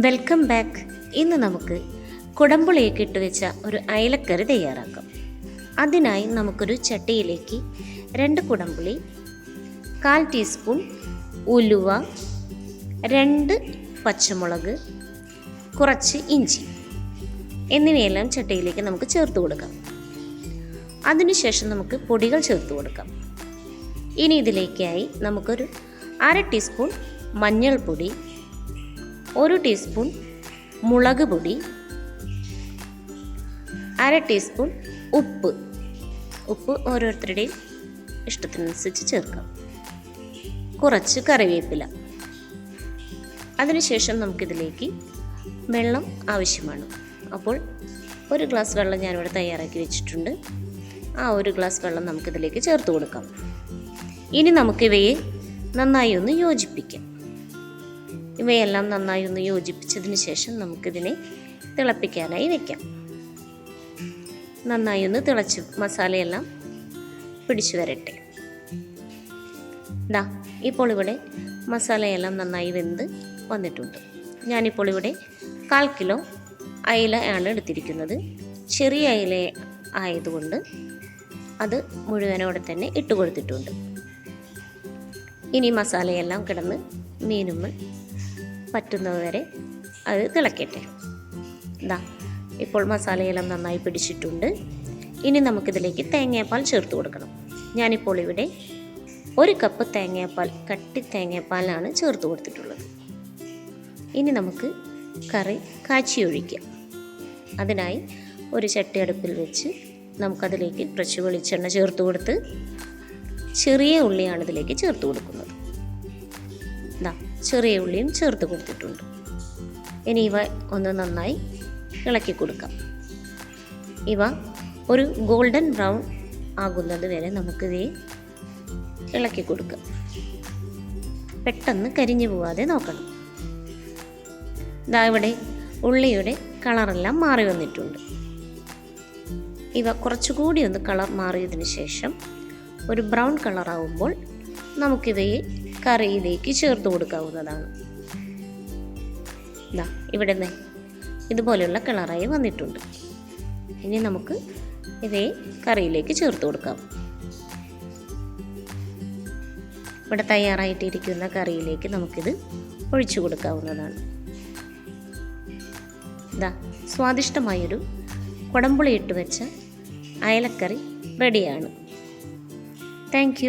Welcome back. ഇന്ന് നമുക്ക് കുടമ്പുളിയൊക്കെ ഇട്ട് വെച്ച ഒരു അയലക്കറി തയ്യാറാക്കാം. അതിനായി നമുക്കൊരു ചട്ടിയിലേക്ക് രണ്ട് കുടമ്പുളി കാൽ ടീസ്പൂൺ ഉലുവ രണ്ട് പച്ചമുളക് കുറച്ച് ഇഞ്ചി എന്നിവയെല്ലാം ചട്ടിയിലേക്ക് നമുക്ക് ചേർത്ത് കൊടുക്കാം. അതിനുശേഷം നമുക്ക് പൊടികൾ ചേർത്ത് കൊടുക്കാം. ഇനി ഇതിലേക്കായി നമുക്കൊരു അര ടീസ്പൂൺ മഞ്ഞൾപ്പൊടി ഒരു ടീസ്പൂൺ മുളക് പൊടി അര ടീസ്പൂൺ ഉപ്പ്. ഉപ്പ് ഓരോരുത്തരുടെയും ഇഷ്ടത്തിനനുസരിച്ച് ചേർക്കാം. കുറച്ച് കറിവേപ്പില. അതിനുശേഷം നമുക്കിതിലേക്ക് വെള്ളം ആവശ്യമാണ്. അപ്പോൾ ഒരു ഗ്ലാസ് വെള്ളം ഞാനിവിടെ തയ്യാറാക്കി വെച്ചിട്ടുണ്ട്. ആ ഒരു ഗ്ലാസ് വെള്ളം നമുക്കിതിലേക്ക് ചേർത്ത് കൊടുക്കാം. ഇനി നമുക്കിവയെ നന്നായി ഒന്ന് യോജിപ്പിക്കാം. ഇവയെല്ലാം നന്നായി ഒന്ന് യോജിപ്പിച്ചതിന് ശേഷം നമുക്കിതിനെ തിളപ്പിക്കാനായി വെക്കാം. നന്നായി ഒന്ന് തിളച്ച് മസാലയെല്ലാം പിടിച്ചു വരട്ടെ. ദാ ഇപ്പോൾ ഇവിടെ മസാലയെല്ലാം നന്നായി വെന്ത് വന്നിട്ടുണ്ട്. ഞാനിപ്പോൾ ഇവിടെ കാൽ കിലോ അയില ആണ് എടുത്തിരിക്കുന്നത്. ചെറിയ അയില ആയതുകൊണ്ട് അത് മുഴുവനോടെ തന്നെ ഇട്ട് കൊടുത്തിട്ടുണ്ട്. ഇനി മസാലയെല്ലാം കിടന്ന് മീനുമ്മ പറ്റുന്നതുവരെ അത് തിളക്കട്ടെ. ഇതാ ഇപ്പോൾ മസാലയെല്ലാം നന്നായി പിടിച്ചിട്ടുണ്ട്. ഇനി നമുക്കിതിലേക്ക് തേങ്ങാപ്പാൽ ചേർത്ത് കൊടുക്കണം. ഞാനിപ്പോൾ ഇവിടെ ഒരു കപ്പ് തേങ്ങാപ്പാൽ കട്ടി തേങ്ങാപ്പാലാണ് ചേർത്ത് കൊടുത്തിട്ടുള്ളത്. ഇനി നമുക്ക് കറി കാച്ചി ഒഴിക്കാം. അതിനായി ഒരു ചട്ടി അടുപ്പിൽ വെച്ച് നമുക്കതിലേക്ക് കുറച്ച് വെളിച്ചെണ്ണ ചേർത്ത് കൊടുത്ത് ചെറിയ ഉള്ളിയാണ് ഇതിലേക്ക് ചേർത്ത് കൊടുക്കുന്നത്. ഇതാ ചെറിയ ഉള്ളിയും ചേർത്ത് കൊടുത്തിട്ടുണ്ട്. ഇനി ഇവ ഒന്ന് നന്നായി ഇളക്കി കൊടുക്കാം. ഇവ ഒരു ഗോൾഡൻ ബ്രൗൺ ആകുന്നത് വരെ നമുക്കിതേ ഇളക്കി കൊടുക്കാം. പെട്ടെന്ന് കരിഞ്ഞു പോവാതെ നോക്കണം. ഇതാ ഇവിടെ ഉള്ളിയുടെ കളറെല്ലാം മാറി വന്നിട്ടുണ്ട്. ഇവ കുറച്ചുകൂടി ഒന്ന് കളർ മാറിയതിന് ശേഷം ഒരു ബ്രൗൺ കളറാവുമ്പോൾ നമുക്കിവയെ കറിയിലേക്ക് ചേർത്ത് കൊടുക്കാവുന്നതാണ്. ഇതാ ഇവിടെ നിന്ന് ഇതുപോലെയുള്ള കളറായി വന്നിട്ടുണ്ട്. ഇനി നമുക്ക് ഇവയെ കറിയിലേക്ക് ചേർത്ത് കൊടുക്കാം. ഇവിടെ തയ്യാറായിട്ടിരിക്കുന്ന കറിയിലേക്ക് നമുക്കിത് ഒഴിച്ചു കൊടുക്കാവുന്നതാണ്. ഇതാ സ്വാദിഷ്ടമായൊരു കുടമ്പുളി ഇട്ട് വെച്ച അയലക്കറി റെഡിയാണ്. താങ്ക്